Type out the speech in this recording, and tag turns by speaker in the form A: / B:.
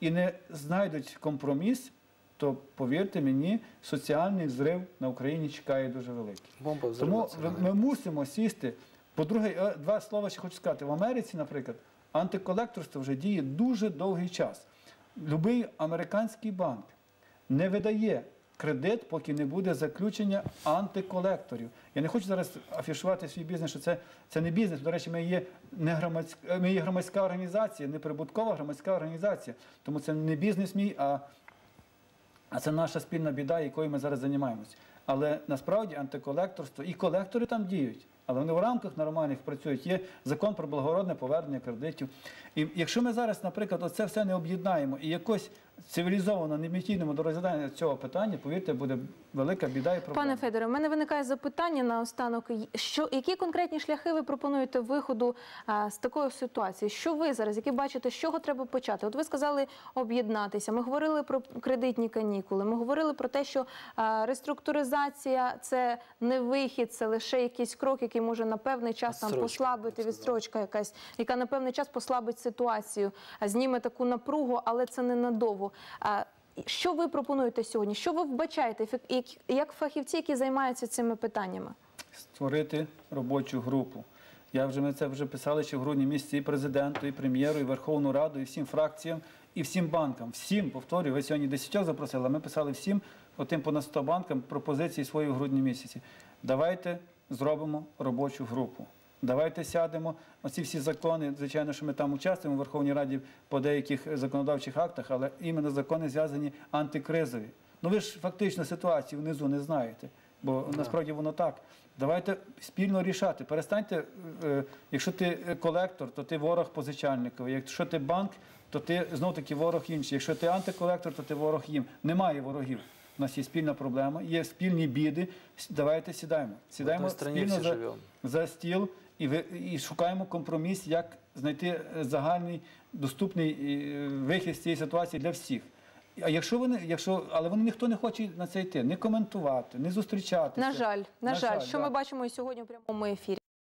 A: і не знайдуть компроміс, то повірте мені, соціальний зрив на Україні чекає дуже великий.
B: Бомба
A: Тому ми мусимо сісти. По-друге, е, два слова ще хочу сказати. В Америці, наприклад, антиколекторство вже діє дуже довгий час. Любий американський банк не видає кредит, поки не буде заключення антиколекторів. Я не хочу зараз афішувати свій бізнес, що це, це не бізнес. До речі, ми є, не громадська, ми є громадська організація, не прибуткова громадська організація. Тому це не бізнес мій, а а це наша спільна біда, якою ми зараз займаємося. Але насправді антиколекторство і колектори там діють. Але вони в рамках нормальних працюють. Є закон про благородне повернення кредитів. І якщо ми зараз, наприклад, оце все не об'єднаємо і якось цивілізовано не відійдемо до розглядання цього питання, повірте, буде велика біда і проблема.
C: Пане Федоре, в мене виникає запитання на останок. Що, які конкретні шляхи ви пропонуєте виходу а, з такої ситуації? Що ви зараз, які бачите, з чого треба почати? От ви сказали об'єднатися. Ми говорили про кредитні канікули. Ми говорили про те, що а, реструктуризація це не вихід, це лише якийсь крок, який може на певний час там послабити відстрочка якась, яка на певний час послабить ситуацію, а зніме таку напругу, але це ненадовго. Що ви пропонуєте сьогодні? Що ви вбачаєте як фахівці, які займаються цими питаннями?
A: створити робочу групу. Я вже ми це вже писали ще в грудні місяці і президенту, і прем'єру, і Верховну Раду, і всім фракціям, і всім банкам. Всім повторюю, ви сьогодні десятьох запросили, а ми писали всім, отим понад 100 банкам пропозиції свої в грудні місяці. Давайте зробимо робочу групу. Давайте сядемо. Оці всі закони, звичайно, що ми там участвуємо в Верховній Раді по деяких законодавчих актах, але іменно закони зв'язані антикризові. Ну ви ж фактично ситуацію внизу не знаєте, бо насправді воно так. Давайте спільно рішати. Перестаньте, е, якщо ти е, колектор, то ти ворог позичальникові. Якщо ти банк, то ти знов таки ворог інший. Якщо ти антиколектор, то ти ворог їм. Немає ворогів. У нас є спільна проблема, є спільні біди. Давайте сідаємо. Сідаємо спільно за, за стіл і, ви, і шукаємо компроміс, як знайти е, загальний доступний е, вихід з цієї ситуації для всіх. А якщо вони, якщо, але вони ніхто не хоче на це йти, не коментувати, не зустрічатися.
C: На жаль, на, жаль, що
A: да.
C: ми бачимо і сьогодні у прямому ефірі.